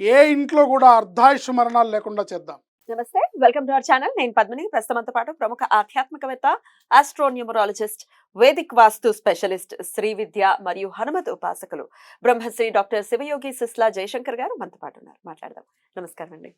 ఏ ఇంట్లో కూడా అర్ధాయుష్ మరణాలు లేకుండా చేద్దాం. నమస్తే వెల్కమ్ టు అవర్ ఛానల్. నేను పద్మిని ప్రస్తుతంతో పాటు ప్రముఖ ఆధ్యాత్మికవేత్త astronumerologist Vedic vastu specialist Shri Vidya మరియు హనుమత్ ఉపాసకులు బ్రహ్మశ్రీ డాక్టర్ శివయోగి సిస్లా జయశంకర్ గారు మనతో పాటు ఉన్నారు. మాట్లాడదాం. నమస్కారం అండి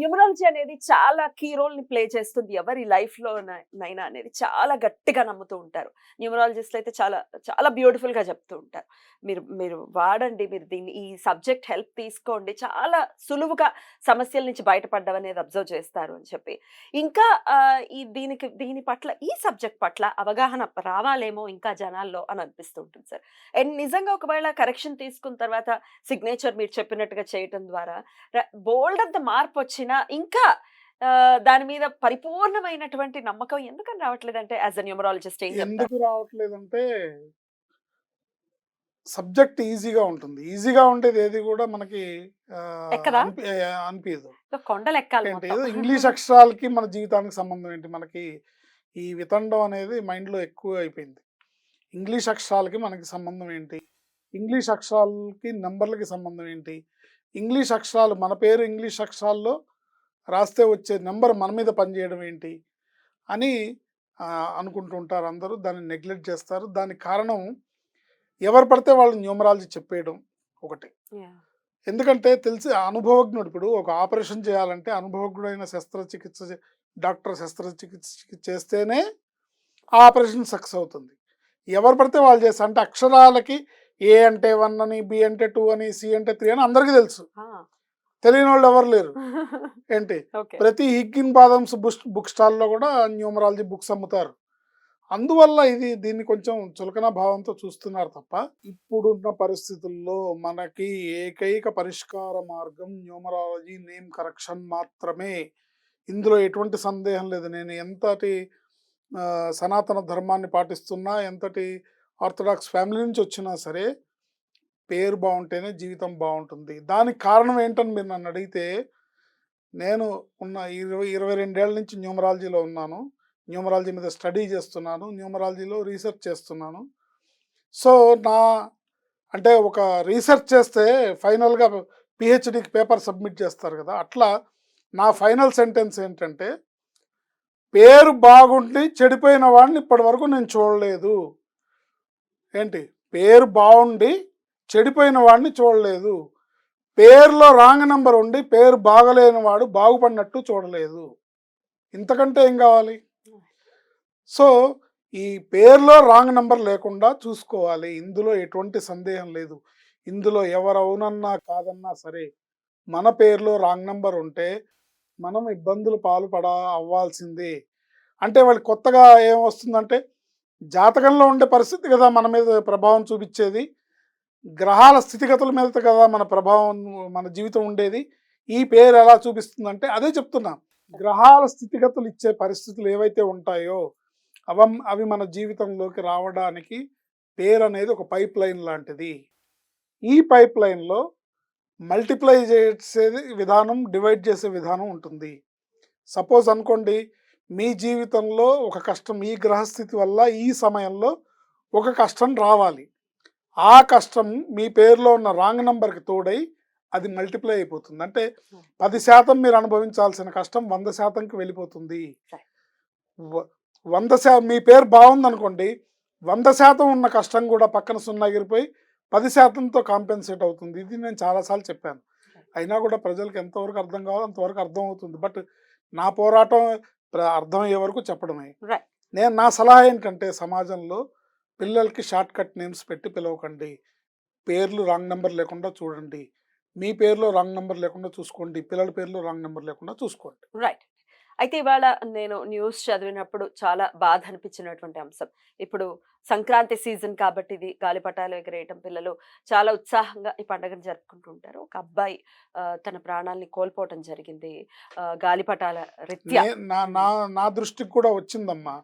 న్యూమరాలజీ అనేది చాలా కీ రోల్ని ప్లే చేస్తుంది. ఎవరి లైఫ్లో నైనా అనేది చాలా గట్టిగా నమ్ముతూ ఉంటారు. న్యూమరాలజిస్ట్లు అయితే చాలా చాలా బ్యూటిఫుల్గా చెప్తూ ఉంటారు. మీరు మీరు వాడండి మీరు దీన్ని ఈ సబ్జెక్ట్ హెల్ప్ తీసుకోండి. చాలా సులువుగా సమస్యల నుంచి బయటపడ్డం అనేది అబ్జర్వ్ చేస్తారు అని చెప్పి. ఇంకా ఈ దీనికి దీని పట్ల ఈ సబ్జెక్ట్ పట్ల అవగాహన రావాలేమో ఇంకా జనాల్లో అని అనిపిస్తూ ఉంటుంది సార్. అండ్ నిజంగా ఒకవేళ కరెక్షన్ తీసుకున్న తర్వాత సిగ్నేచర్ మీరు చెప్పినట్టుగా చేయటం ద్వారా బోల్డ్ అంత మార్పు వచ్చినా ఇంకా దాని మీద పరిపూర్ణమైనటువంటి నమ్మకం ఎందుకని రావట్లేదు అంటే యాజ్ అ న్యూమరాలజిస్ట్ ఎందుకు రావట్లేదంటే సబ్జెక్ట్ ఈజీగా ఉంటుంది. ఈజీగా ఉండేది ఏది కూడా మనకి అనిపించదు కొండలు ఎక్కాలి ఇంగ్లీష్ అక్షరాలకి మన జీవితానికి సంబంధం ఏంటి? మనకి ఈ వితండం అనేది మైండ్లో ఎక్కువ అయిపోయింది. ఇంగ్లీష్ అక్షరాలకి మనకి సంబంధం ఏంటి? ఇంగ్లీష్ అక్షరాలకి నంబర్లకి సంబంధం ఏంటి? ఇంగ్లీష్ అక్షరాలు మన పేరు ఇంగ్లీష్ అక్షరాల్లో రాస్తే వచ్చే నెంబర్ మన మీద పనిచేయడం ఏంటి? అని ఆ, అనుకుంటూ ఉంటారు అందరూ. దాన్ని నెగ్లెక్ట్ చేస్తారు. దానికి కారణం ఎవరు పడితే వాళ్ళు న్యూమరాలజీ చెప్పేయడం ఒకటి. ఎందుకంటే తెలిసి అనుభవజ్ఞుడు ఇప్పుడు ఒక ఆపరేషన్ చేయాలంటే అనుభవజ్ఞుడైన శస్త్రచికిత్స డాక్టర్ శస్త్రచికిత్స చేస్తేనే ఆ ఆపరేషన్ సక్సెస్ అవుతుంది. ఎవరు పడితే వాళ్ళు చేస్తారు. అంటే అక్షరాలకి ఏ అంటే వన్ అని బి అంటే టూ అని సి అంటే త్రీ అని అందరికీ తెలుసు. తెలియని వాళ్ళు ఎవరు లేరు. ఏంటి. ప్రతి హిగ్గిన్ బాదమ్స్ బుక్ బుక్ స్టాల్లో కూడా న్యూమరాలజీ బుక్స్ అమ్ముతారు. అందువల్ల ఇది దీన్ని కొంచెం చులకన భావంతో చూస్తున్నారు తప్ప ఇప్పుడున్న పరిస్థితుల్లో మనకి ఏకైక పరిష్కార మార్గం న్యూమరాలజీ నేమ్ కరెక్షన్ మాత్రమే. ఇందులో ఎటువంటి సందేహం లేదు. నేను ఎంతటి సనాతన ధర్మాన్ని పాటిస్తున్నా ఎంతటి ఆర్థడాక్స్ ఫ్యామిలీ నుంచి వచ్చినా సరే పేరు బాగుంటేనే జీవితం బాగుంటుంది. దానికి కారణం ఏంటని మీరు నన్ను అడిగితే నేను ఉన్న ఇరవై ఇరవై రెండేళ్ళ నుంచి న్యూమరాలజీలో ఉన్నాను. న్యూమరాలజీ మీద స్టడీ చేస్తున్నాను. న్యూమరాలజీలో రీసెర్చ్ చేస్తున్నాను. సో నా అంటే ఒక రీసెర్చ్ చేస్తే ఫైనల్గా పిహెచ్డికి పేపర్ సబ్మిట్ చేస్తారు కదా! అట్లా నా ఫైనల్ సెంటెన్స్ ఏంటంటే పేరు బాగుండి చెడిపోయిన వాడిని ఇప్పటి వరకు నేను చూడలేదు. ఏంటి? పేరు బాగుండి చెడిపోయిన వాడిని చూడలేదు. పేరులో రాంగ్ నెంబర్ ఉండి పేరు బాగలేని వాడు బాగుపడినట్టు చూడలేదు. ఇంతకంటే ఏం కావాలి? సో ఈ పేరులో రాంగ్ నెంబర్ లేకుండా చూసుకోవాలి. ఇందులో ఎటువంటి సందేహం లేదు. ఇందులో ఎవరు అవునన్నా కాదన్నా సరే మన పేరులో రాంగ్ నెంబర్ ఉంటే మనం ఇబ్బందులు పాల్పడ అవ్వాల్సిందే. అంటే వాళ్ళు కొత్తగా ఏం వస్తుందంటే జాతకంలో ఉండే పరిస్థితి కదా మన మీద ప్రభావం చూపించేది. గ్రహాల స్థితిగతుల మీద కదా మన ప్రభావం మన జీవితం ఉండేది. ఈ పేరు ఎలా చూపిస్తుందంటే అదే చెప్తున్నా. గ్రహాల స్థితిగతులు ఇచ్చే పరిస్థితులు ఏవైతే ఉంటాయో అవ అవి మన జీవితంలోకి రావడానికి పేరు అనేది ఒక పైప్ లైన్ లాంటిది. ఈ పైప్ లైన్లో మల్టిప్లై చేసేది విధానం డివైడ్ చేసే విధానం ఉంటుంది. సపోజ్ అనుకోండి మీ జీవితంలో ఒక కష్టం ఈ గ్రహస్థితి వల్ల ఈ సమయంలో ఒక కష్టం రావాలి. ఆ కష్టం మీ పేరులో ఉన్న రాంగ్ నెంబర్కి తోడై అది మల్టిప్లై అయిపోతుంది. అంటే పది శాతం మీరు అనుభవించాల్సిన కష్టం వంద శాతంకి వెళ్ళిపోతుంది. వంద శా మీ పేరు బాగుంది అనుకోండి వంద శాతం ఉన్న కష్టం కూడా పక్కన సున్నా ఎగిరిపోయి పది శాతంతో కాంపెన్సేట్ అవుతుంది. ఇది నేను చాలాసార్లు చెప్పాను. అయినా కూడా ప్రజలకు ఎంతవరకు అర్థం కావాలో అంతవరకు అర్థం అవుతుంది బట్ నా పోరాటం ప్ర- అర్థమయ్యే వరకు చెప్పడమే. నేను నా సలహా ఏంటంటే సమాజంలో పిల్లలకి షార్ట్ కట్ నేమ్స్ పెట్టి పిలవకండి. పేర్లు రాంగ్ నెంబర్ లేకుండా చూడండి. మీ పేరులో రాంగ్ నెంబర్ లేకుండా చూసుకోండి. పిల్లల పేర్లో రాంగ్ నెంబర్ లేకుండా చూసుకోండి. రైట్. అయితే ఇవాళ నేను న్యూస్ చదివినప్పుడు చాలా బాధ అనిపించినటువంటి అంశం. ఇప్పుడు సంక్రాంతి సీజన్ కాబట్టి ఇది గాలిపటాలు ఎగరేయటం పిల్లలు చాలా ఉత్సాహంగా ఈ పండుగను జరుపుకుంటుంటారు ఒక అబ్బాయి తన ప్రాణాలని కోల్పోవటం జరిగింది. గాలిపటాల రీత్యా నే- దృష్టికి కూడా వచ్చిందమ్మా.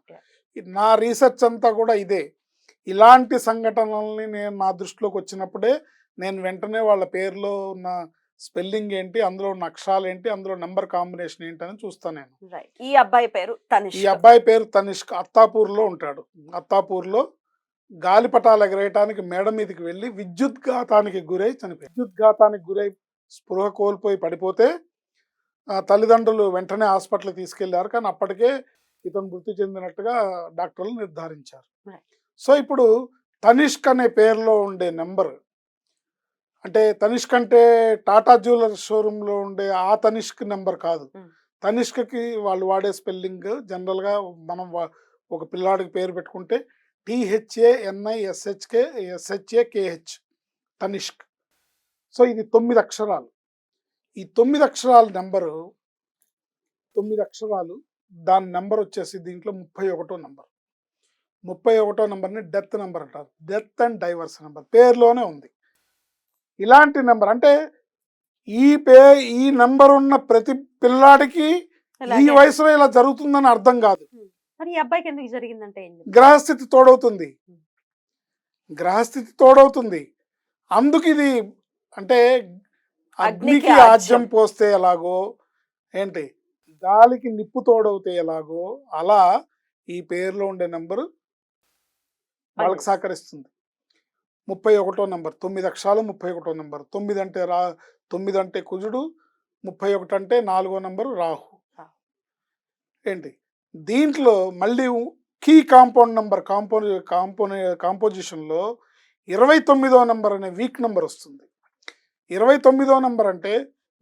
నా రీసెర్చ్ అంతా కూడా ఇదే. ఇలాంటి సంఘటనల్ని నేను నా దృష్టిలోకి వచ్చినప్పుడే నేను వెంటనే వాళ్ళ పేరులో ఉన్న స్పెల్లింగ్ ఏంటి అందులో ఉన్న అక్షరాలు ఏంటి అందులో నెంబర్ కాంబినేషన్ ఏంటి అని చూస్తాను నేను ఈ అబ్బాయి పేరు ఈ అబ్బాయి పేరు తనిష్క్. అత్తాపూర్లో ఉంటాడు. అత్తాపూర్లో గాలిపటాలు ఎగరేయటానికి మేడ మీదకి వెళ్ళి విద్యుద్ఘాతానికి గురై చనిపోయి విద్యుద్ఘాతానికి గురై స్పృహ కోల్పోయి పడిపోతే ఆ, తల్లిదండ్రులు వెంటనే హాస్పిటల్కి తీసుకెళ్ళారు. కానీ అప్పటికే ఇతను మృతి చెందినట్టుగా డాక్టర్లు నిర్ధారించారు. సో ఇప్పుడు తనిష్క్ అనే పేరులో ఉండే నెంబర్ అంటే తనిష్క్ అంటే టాటా జ్యువెలర్స్ షోరూంలో ఉండే ఆ తనిష్క్ నెంబర్ కాదు. తనిష్కకి వాళ్ళు వాడే స్పెల్లింగ్ జనరల్గా మనం ఒక పిల్లాడికి పేరు పెట్టుకుంటే THA NI SHK SHA KH Tanishk. So ఇది తొమ్మిది అక్షరాలు. ఈ తొమ్మిది అక్షరాల నెంబరు తొమ్మిది అక్షరాలు దాని నెంబర్ వచ్చేసి దీంట్లో ముప్పై ఒకటో నెంబర్. ముప్పై ఒకటో నెంబర్ని డెత్ నెంబర్ అంటారు. Death and divorce number. పేరులోనే ఉంది. ఇలాంటి నెంబర్ అంటే ఈ పే ఈ నెంబర్ ఉన్న ప్రతి పిల్లాడికి ఈ. వయసులో ఇలా జరుగుతుందని అర్థం కాదు? గ్రహస్థితి తోడవుతుంది. గ్రహస్థితి తోడవుతుంది. అందుకు ఇది అంటే అగ్నికి ఆజ్యం. పోస్తే ఎలాగో ఏంటి? గాలికి నిప్పు తోడవుతే ఎలాగో అలా ఈ పేరులో ఉండే నెంబరు వాళ్ళకి సహకరిస్తుంది. ముప్పై ఒకటో నెంబర్ తొమ్మిది అక్షరాలు ముప్పై ఒకటో నెంబర్. తొమ్మిది అంటే రా తొమ్మిది అంటే కుజుడు ముప్పై ఒకటి అంటే నాలుగో నెంబరు రాహు. ఏంటి? దీంట్లో మళ్ళీ కీ కాంపౌండ్ నెంబర్ కాంపో కాంపోనే కాంపోజిషన్లో ఇరవై తొమ్మిదో నెంబర్ అనే వీక్ నెంబర్ వస్తుంది. ఇరవై తొమ్మిదో నెంబర్ అంటే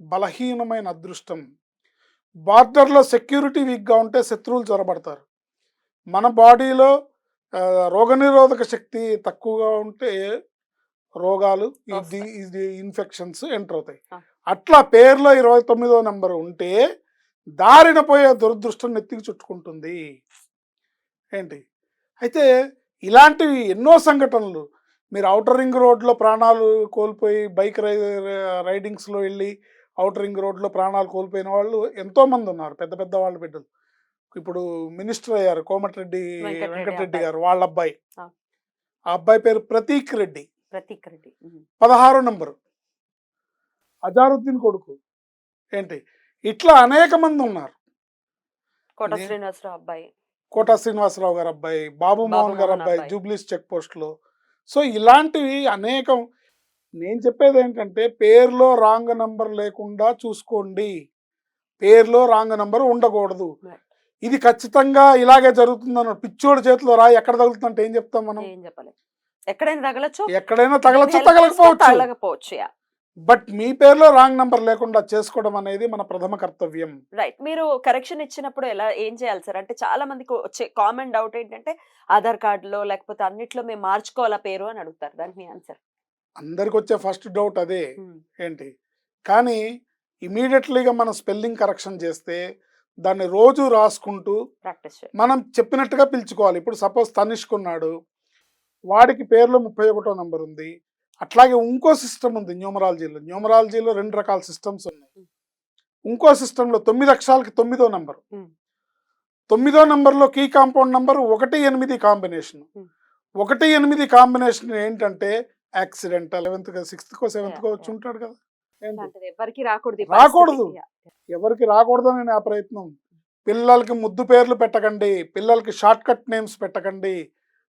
బలహీనమైన అదృష్టం. బార్డర్లో సెక్యూరిటీ వీక్గా ఉంటే శత్రువులు చొరబడతారు. మన బాడీలో రోగనిరోధక శక్తి తక్కువగా ఉంటే రోగాలు ఇది ఇన్ఫెక్షన్స్ ఎంటర్ అవుతాయి. అట్లా పేర్లో ఇరవై తొమ్మిదో నెంబర్ ఉంటే దారిన పోయే దురదృష్టం నెత్తికి చుట్టుకుంటుంది. ఏంటి? అయితే ఇలాంటివి ఎన్నో సంఘటనలు. మీరు అవుటర్ రింగ్ రోడ్లో ప్రాణాలు కోల్పోయి బైక్ రై రైడింగ్స్లో వెళ్ళి అవుటర్ రింగ్ రోడ్లో ప్రాణాలు కోల్పోయిన వాళ్ళు ఎంతో మంది ఉన్నారు. పెద్ద పెద్ద వాళ్ళ బిడ్డలు. ఇప్పుడు మినిస్టర్ అయ్యారు కోమటిరెడ్డి వెంకటరెడ్డి. గారు వాళ్ళ అబ్బాయి ఆ. అబ్బాయి పేరు ప్రతీక్ రెడ్డి ప్రతీక్ రెడ్డి. పదహారో నంబరు అజారుద్దీన్ కొడుకు ఏంటి ఇట్లా అనేక మంది ఉన్నారు కోట శ్రీనివాసరావు అబ్బాయి కోటా శ్రీనివాసరావు గారు అబ్బాయి బాబు మోహన్ గారు అబ్బాయి. జూబ్లీస్ చెక్ పోస్ట్లో సో ఇలాంటివి అనేకం నేను చెప్పేది ఏంటంటే పేరులో రాంగ్ నంబర్ లేకుండా చూసుకోండి పేరులో రాంగ్ నంబర్ ఉండకూడదు. ఇది ఖచ్చితంగా ఇలాగే జరుగుతుందన్న పిచ్చోడి చేతిలో రా ఎక్కడ తగులుతుందంటే ఏం చెప్తాం మనం? ఏం చెప్పలేదు ఎక్కడైనా తగలచ్చు? ఎక్కడైనా తగలచ్చు తగలకపోవచ్చు. తగలకపోవచ్చు బట్ మీ పేరులో రాంగ్ నంబర్ లేకుండా చేసుకోవడం అనేది మన ప్రథమ కర్తవ్యం. రైట్. మీరు కరెక్షన్ ఇచ్చినప్పుడు ఎలా ఏం చేయాలి సార్? అంటే చాలా మందికి వచ్చే కామన్ డౌట్ ఏంటంటే ఆధార్ కార్డులో లేకపోతే అన్నిట్లో మేము మార్చుకోవాలా పేరు అని అడుగుతారు. దానికి మీ ఆన్సర్? అందరికి వచ్చే ఫస్ట్ డౌట్ అదే. ఏంటి? కానీ ఇమీడియట్లీగా మనం స్పెల్లింగ్ కరెక్షన్ చేస్తే దాన్ని రోజు రాసుకుంటూ మనం చెప్పినట్టుగా పిలుచుకోవాలి. ఇప్పుడు సపోజ్ తనిష్క్ ఉన్నాడు. వాడికి పేర్లో ముప్పై ఒకటో నంబర్ ఉంది. అట్లాగే ఇంకో సిస్టమ్ ఉంది న్యూమరాలజీలో. న్యూమరాలజీలో రెండు రకాల సిస్టమ్స్ ఉన్నాయి. ఇంకో సిస్టంలో తొమ్మిది అక్షరాలకి తొమ్మిదో నంబర్. తొమ్మిదో నంబర్లో కీ కాంపౌండ్ నంబర్ ఒకటి ఎనిమిది కాంబినేషన్. ఒకటి ఎనిమిది కాంబినేషన్ ఏంటంటే యాక్సిడెంట్ లెవెన్త్ సిక్స్త్ కో సెవెంత్ కో వచ్చి. ఉంటాడు కదా. ఎవరికి రాకూడదు ఈ రాకూడదు. ఎవరికి రాకూడదని ఆ ప్రయత్నం. పిల్లలకి ముద్దు పేర్లు పెట్టకండి. పిల్లలకి షార్ట్ కట్ నేమ్స్ పెట్టకండి.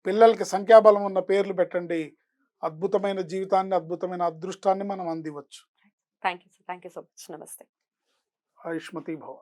పిల్లలకి సంఖ్యాబలం ఉన్న పేర్లు పెట్టండి. అద్భుతమైన జీవితాన్ని అద్భుతమైన అదృష్టాన్ని మనం అందివచ్చు thank you sir. Thank you so much. నమస్తే. ఆయుష్మతి భవ